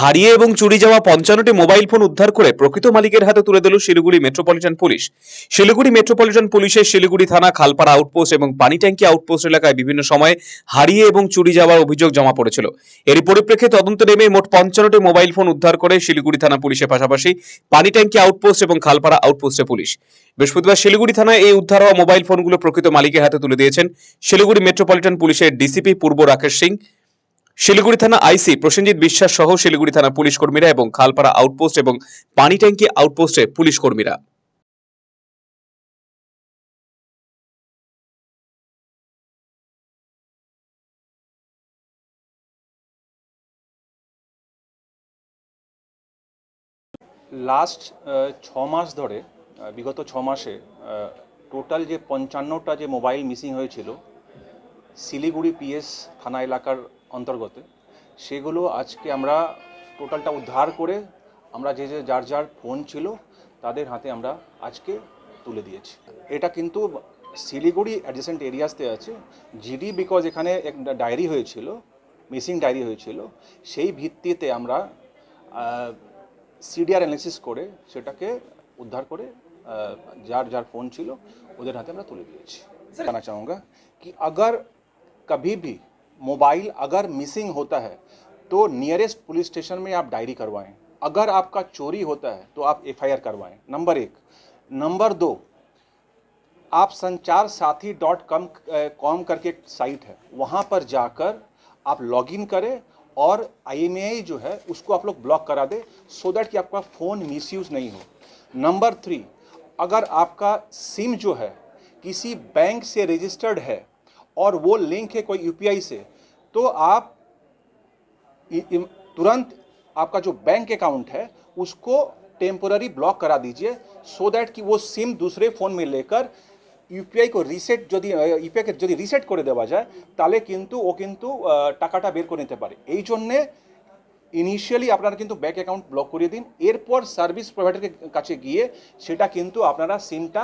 হারিয়ে এবং চুরি যাওয়া পঞ্চান্নটি মোবাইল ফোন উদ্ধার করে প্রকৃত মালিকের হাতে তুলে দিল Siliguri metropolitan police. Siliguri metropolitan পুলিশের শিলিগুড়ি থানা, খালপাড়া আউটপোস্ট এবং পানিট্যাঙ্কি আউটপোস্ট এলাকায় বিভিন্ন সময়ে হারিয়ে এবং চুরি যাওয়ার অভিযোগ জমা পড়েছিল। এর পরিপ্রেক্ষিতে তদন্ত নেমে মোট পঞ্চান্নটি মোবাইল ফোন উদ্ধার করে শিলিগুড়ি থানা পুলিশের পাশাপাশি পানি পানিট্যাঙ্কি আউটপোস্ট এবং খালপাড়া আউটপোস্টে পুলিশ। বৃহস্পতিবার শিলিগুড়ি থানায় এই উদ্ধার হওয়া মোবাইল ফোনগুলো প্রকৃত মালিকের হাতে তুলে দিয়েছেন শিলিগুড়ি মেট্রোপলিটন পুলিশের ডিসিপি পূর্ব রাকেশ সিং। শিলিগুড়ি থানা আইসি প্রসেনজিৎ বিশ্বাস সহ শিলিগুড়ি থানা পুলিশ কর্মীরা এবং খালপাড়া আউটপোস্ট এবং পানিট্যাঙ্কি আউটপোস্টে পুলিশ কর্মীরা। লাস্ট ছ মাস ধরে বিগত ছ মাসে টোটাল যে পঞ্চান্নটা যে মোবাইল মিসিং হয়েছিল, শিলিগুড়ি পিএস থানা এলাকার অন্তর্গত সেগুলো আজকে আমরা টোটালটা উদ্ধার করে আমরা যে যে যার যার ফোন ছিল তাদের হাতে আমরা আজকে তুলে দিয়েছি এটা কিন্তু শিলিগুড়ি অ্যাডজেসেন্ট এরিয়াসতে আছে জিডি বিকজ এখানে এক ডায়েরি হয়েছিল মিসিং ডায়েরি হয়েছিল সেই ভিত্তিতে আমরা সিডিআর অ্যানালিসিস করে সেটাকে উদ্ধার করে আহ, যার যার फोन ছিল ওদের হাতে আমরা তুলে দিয়েছি कहना चाहूँगा कि अगर कभी भी मोबाइल अगर मिसिंग होता है तो नियरेस्ट पुलिस स्टेशन में आप डायरी करवाएँ। अगर आपका चोरी होता है तो आप एफआईआर करवाएँ। नंबर एक। नंबर दो, आप Sanchar Saathi dot com com करके साइट है। वहाँ पर जाकर आप लॉगिन करें और आई जो है, उसको आप लोग ब्लॉक करा दें सो दैट कि आपका फ़ोन मिसयूज़ नहीं हो। नंबर थ्री, अगर आपका सिम जो है, किसी बैंक से रजिस्टर्ड है और वो लिंक है कोई यूपीआई से तो आप इ- इम- तुरंत आपका जो बैंक अकाउंट है उसको टेम्पोररी ब्लॉक करा दीजिए सो दैट कि वो सिम दूसरे फ़ोन में लेकर ইউপিআই কো রিসেট যদি ইউপিআইকে যদি রিসেট করে দেওয়া যায় তাহলে কিন্তু ও কিন্তু আহ, টাকাটা বের করে নিতে পারে এই জন্যে ইনিশিয়ালি আপনারা কিন্তু ব্যাঙ্ক অ্যাকাউন্ট ব্লক করিয়ে দিন এরপর সার্ভিস প্রোভাইডারের কাছে গিয়ে সেটা কিন্তু আপনারা সিমটা